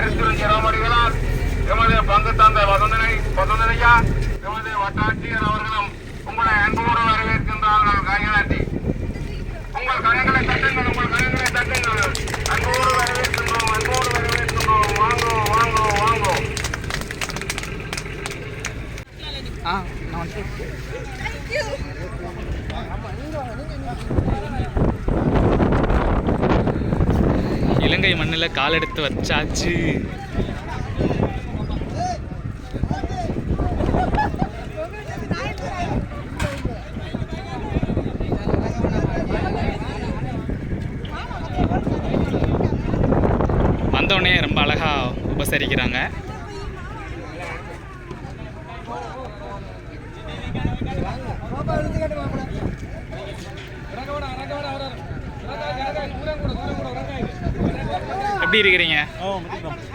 எங்களுடைய உங்களை எமது பங்கு தந்த வதந்தனை வதந்தனையா எமது வட்டாட்சியர் அவர்களும் உங்களை அன்போடு வரவேற்கின்றார்கள் கையலாட்டி உங்கள் கரங்களை தட்டுங்கள் உங்கள் கரங்களை தட்டுங்கள் அன்போடு வரவேற்கின்றோம் அன்போடு வரவேற்கின்றோம் வாங்கோ வாங்கோ வாங்கோ ஆ நான் வந்து இலங்கை மண்ணில் காலெடுத்து வச்சாச்சு. வந்தோடனே ரொம்ப அழகா உபசரிக்கிறாங்க. எப்படி இருக்கிறீங்க?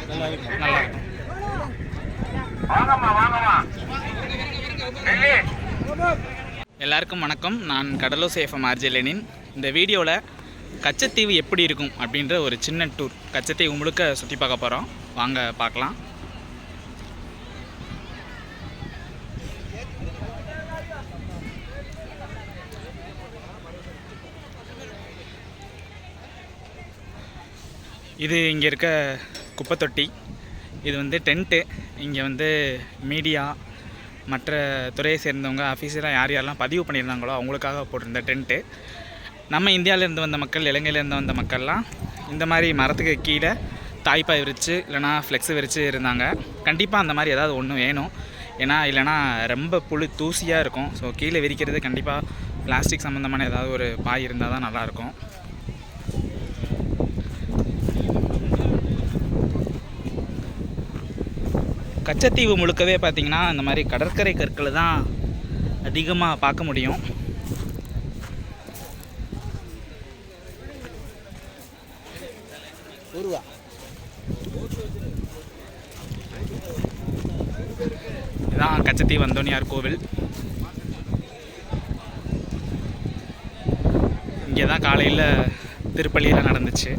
நல்லா நெல்லி எல்லாருக்கும் வணக்கம். நான் கடலூர் சேஃபம் ஆர்ஜெலனின் இந்த வீடியோவில் கச்சத்தீவு எப்படி இருக்கும் அப்படின்ற ஒரு சின்ன டூர் கச்சத்தீவு முழுக்க சுற்றி பார்க்க போகிறோம் வாங்க பார்க்கலாம். இது இங்கே இருக்க குப்பை தொட்டி இது வந்து டென்ட்டு. இங்கே வந்து மீடியா மற்ற துறையை சேர்ந்தவங்க ஆஃபீஸராக யார் யாரெல்லாம் பதிவு பண்ணியிருந்தாங்களோ அவங்களுக்காக போட்டிருந்த டென்ட்டு. நம்ம இந்தியாவிலேருந்து வந்த மக்கள் இலங்கையிலேருந்து வந்த மக்கள்லாம் இந்த மாதிரி மரத்துக்கு கீழே தாய்ப்பாய் விரித்து இல்லைனா ஃப்ளெக்ஸ் விரித்து இருந்தாங்க. கண்டிப்பாக அந்த மாதிரி ஏதாவது ஒன்று வேணும். ஏன்னா இல்லைனா ரொம்ப புழு தூசியாக இருக்கும். ஸோ கீழே விரிக்கிறது கண்டிப்பாக பிளாஸ்டிக் சம்மந்தமான ஏதாவது ஒரு பாய் இருந்தால் தான் நல்லாயிருக்கும் கச்சத்தீவு முழுக்கவே பார்த்தீங்கன்னா இந்த மாதிரி கடற்கரை கற்களை தான் அதிகமாக பார்க்க முடியும். இதுதான் கச்சத்தீவு அந்தோனியார் கோவில். இங்கே தான் காலையில் திருப்பள்ளியில் நடந்துச்சு.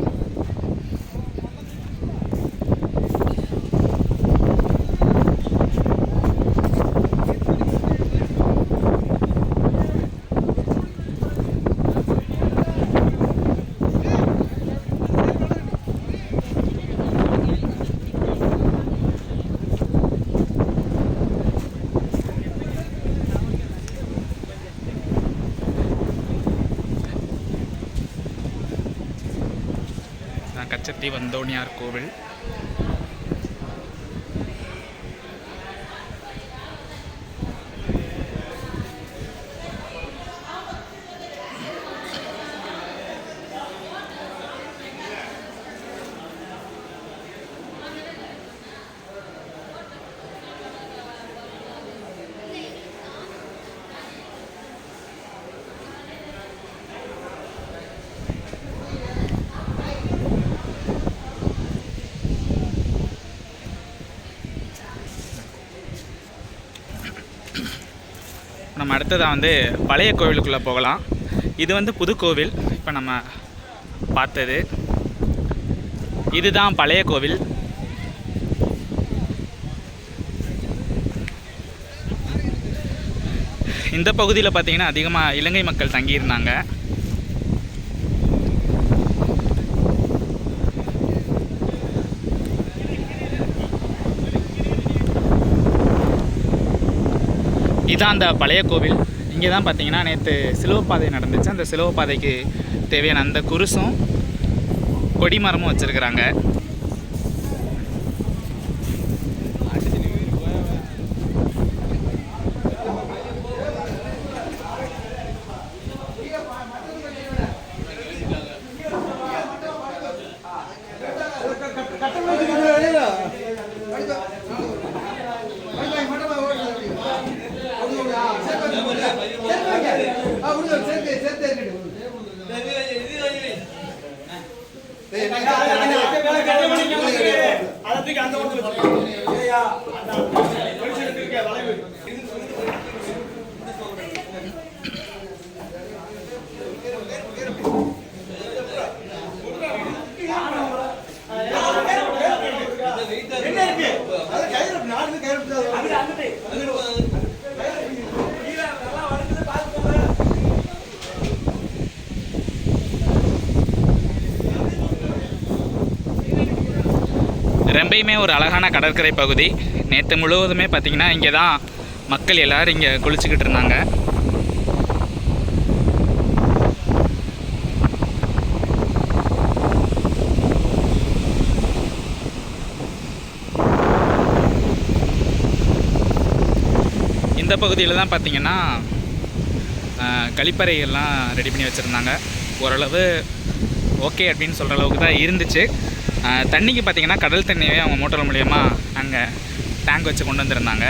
கச்சத்தீவு அந்தோணியார் கோவில். அடுத்ததாக வந்து பழைய கோவிலுக்குள்ளே போகலாம். இது வந்து புது கோவில். இப்போ நம்ம பார்த்தது. இதுதான் பழைய கோவில். இந்த பகுதியில் பார்த்தீங்கன்னா அதிகமாக இலங்கை மக்கள் தங்கியிருந்தாங்க. இதுதான் அந்த பழைய கோவில். இங்கே தான் பார்த்தீங்கன்னா நேற்று சிலுவப்பாதை நடந்துச்சு. அந்த சிலுவப்பாதைக்கு தேவையான அந்த குருசும் கொடிமரமும் வச்சுருக்குறாங்க. Ahorita, どうぞ。எப்பயுமே ஒரு அழகான கடற்கரை பகுதி. நேற்று முழுவதுமே பார்த்திங்கன்னா இங்கே தான் மக்கள் எல்லோரும் இங்கே குளிச்சுக்கிட்டு இருந்தாங்க. இந்த பகுதியில் தான் பார்த்தீங்கன்னா கழிப்பறைகள்லாம் ரெடி பண்ணி வச்சுருந்தாங்க. ஓரளவு ஓகே அப்படின்னு சொல்கிற அளவுக்கு தான் இருந்துச்சு. தண்ணிக்கு பார்த்தீங்கன்னா கடல் தண்ணியவே அவங்க மோட்டர் மூலயமா அங்கே டேங்க் வச்சு கொண்டு வந்திருந்தாங்க.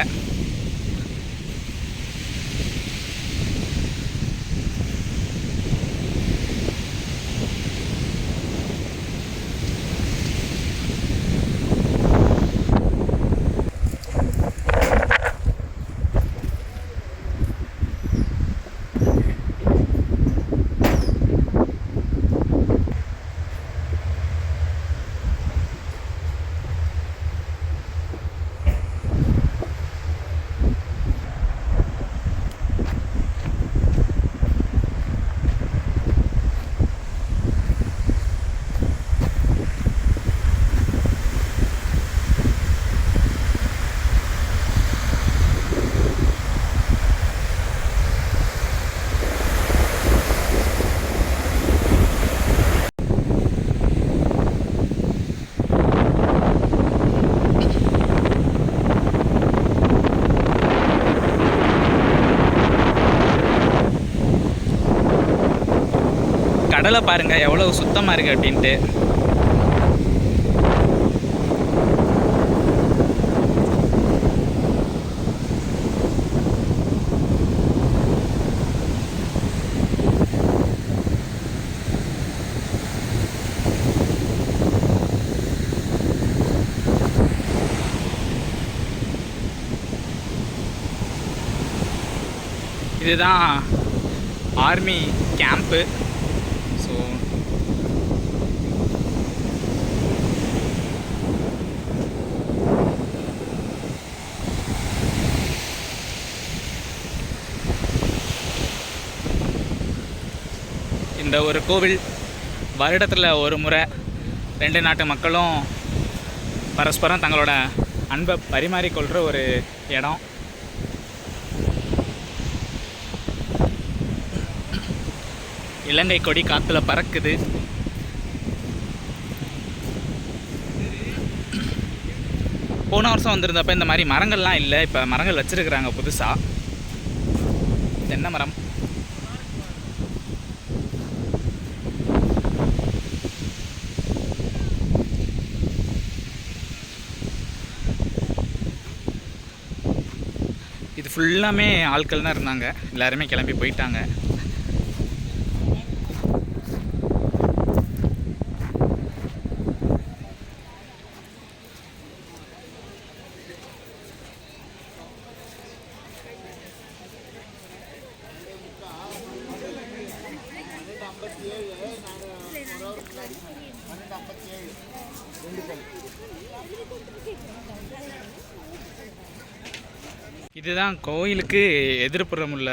கடலை பாருங்கள் எவ்வளோ சுத்தமாக இருக்குது அப்படின்ட்டு. இதுதான் ஆர்மி கேம்ப்பு ஸோ இந்த ஒரு கோவில் வருடத்தில் ஒரு முறை ரெண்டு நாட்டு மக்களும் பரஸ்பரம் தங்களோட அன்பை பரிமாறிக்கொள்கிற ஒரு இடம். இலங்கை கொடி காற்றுல பறக்குது. போன வருஷம் வந்திருந்தப்ப இந்த மாதிரி மரங்கள்லாம் இல்லை. இப்போ மரங்கள் வச்சிருக்கிறாங்க புதுசாக தென்னை மரம். ஃபுல்லாமே ஆட்கள் தான் இருந்தாங்க. எல்லாருமே கிளம்பி போயிட்டாங்க. இதுதான் கோயிலுக்கு எதிர்ப்புறம் உள்ள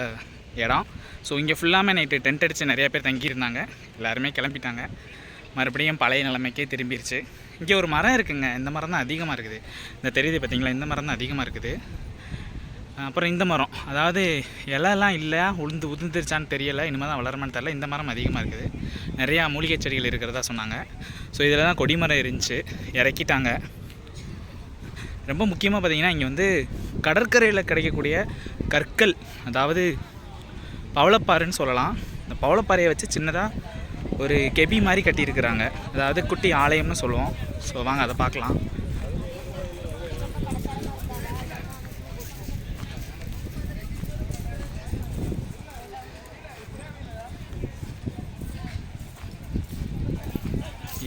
இடம். ஸோ இங்கே ஃபுல்லாமே நைட்டு டென்ட் அடித்து நிறையா பேர் தங்கியிருந்தாங்க. எல்லாருமே கிளம்பிட்டாங்க. மறுபடியும் பழைய நிலைமைக்கே திரும்பிருச்சு. இங்கே ஒரு மரம் இருக்குங்க. இந்த மரம் தான் அதிகமாக இருக்குது. இந்த தெரியுது பார்த்தீங்களா இந்த மரம் தான் அதிகமாக இருக்குது. அப்புறம் இந்த மரம். அதாவது இலைலாம் இல்லை. உளுந்து உதிர்ந்துருச்சான்னு தெரியலை. இனிமேல் தான் வளருமான்னு தெரியல. இந்த மரம் அதிகமாக இருக்குது. நிறையா மூலிகை செடிகள் இருக்கிறதா சொன்னாங்க. ஸோ இதில் தான் கொடிமரம் இருந்துச்சு. இறக்கிட்டாங்க. ரொம்ப முக்கியமாக பார்த்தீங்கன்னா இங்கே வந்து கடற்கரையில் கிடைக்கக்கூடிய கற்கள் அதாவது பவளப்பாறைன்னு சொல்லலாம். இந்த பவளப்பாறையை வச்சு சின்னதாக ஒரு கெபி மாதிரி கட்டியிருக்கிறாங்க. அதாவது குட்டி ஆலயம்னு சொல்லுவோம். ஸோ வாங்க அதை பார்க்கலாம்.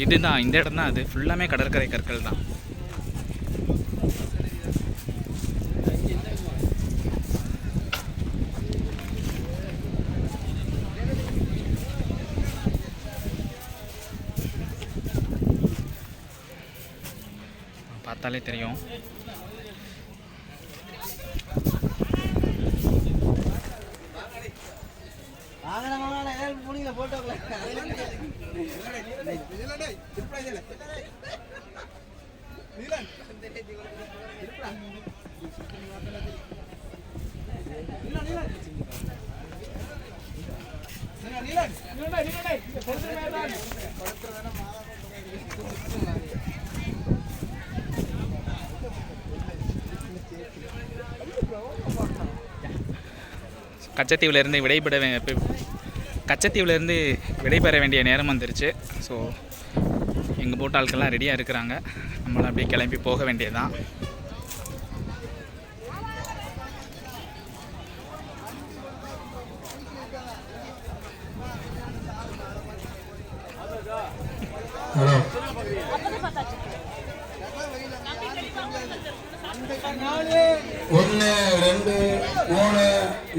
இதுதான் இந்த இடம் தான் அது ஃபுல்லாமே கடற்கரை கற்கள் தான். பார்த்தாலே தெரியும் நீலன் நீலன் நீலன் போனீங்க கச்சத்தீவிலேருந்து விடைபெற கச்சத்தீவிலேருந்து விடைபெற வேண்டிய நேரம் வந்துருச்சு. ஸோ எங்கள் போட் ஆட்கள்லாம் ரெடியாக இருக்கிறாங்க. நம்மளாம் அப்படியே கிளம்பி போக வேண்டியதுதான். ஒன்று ரெண்டு மூணு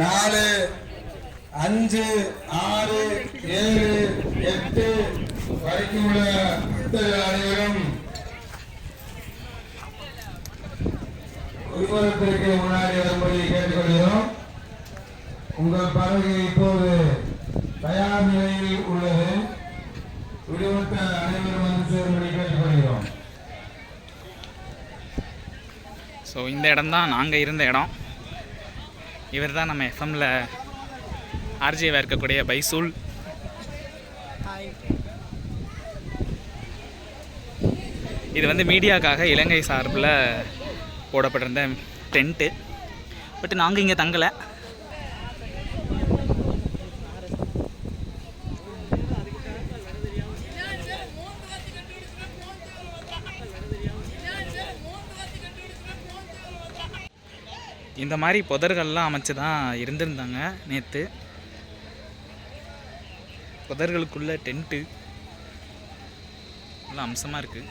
நாலு அஞ்சு ஆறு ஏழு எட்டு வரைக்கும் உள்ள அனைவரும் விமானத்திற்கு முன்னாடி வரும்படி கேட்டுக்கொள்கிறோம். உங்கள் பறவை இப்போது தயார் நிலையில் உள்ளது. விடுபட்ட அனைவரும் வந்து சேரும்படி கேட்டுக்கொள்கிறோம். ஸோ இந்த இடம் தான் நாங்கள் இருந்த இடம். இவர் தான் நம்ம எஃப்எம்மில் ஆர்ஜேவாக இருக்கக்கூடிய பைசூல். இது வந்து மீடியாக்காக இலங்கை சார்பில் போடப்பட்டிருந்த டென்ட்டு. பட் நாங்கள் இங்கே தங்கலை. இந்த மாதிரி புதர்கள்லாம் அமைச்சு தான் இருந்திருந்தாங்க நேற்று புதர்களுக்குள்ள டென்ட்டு. நல்லா அம்சமாக இருக்குது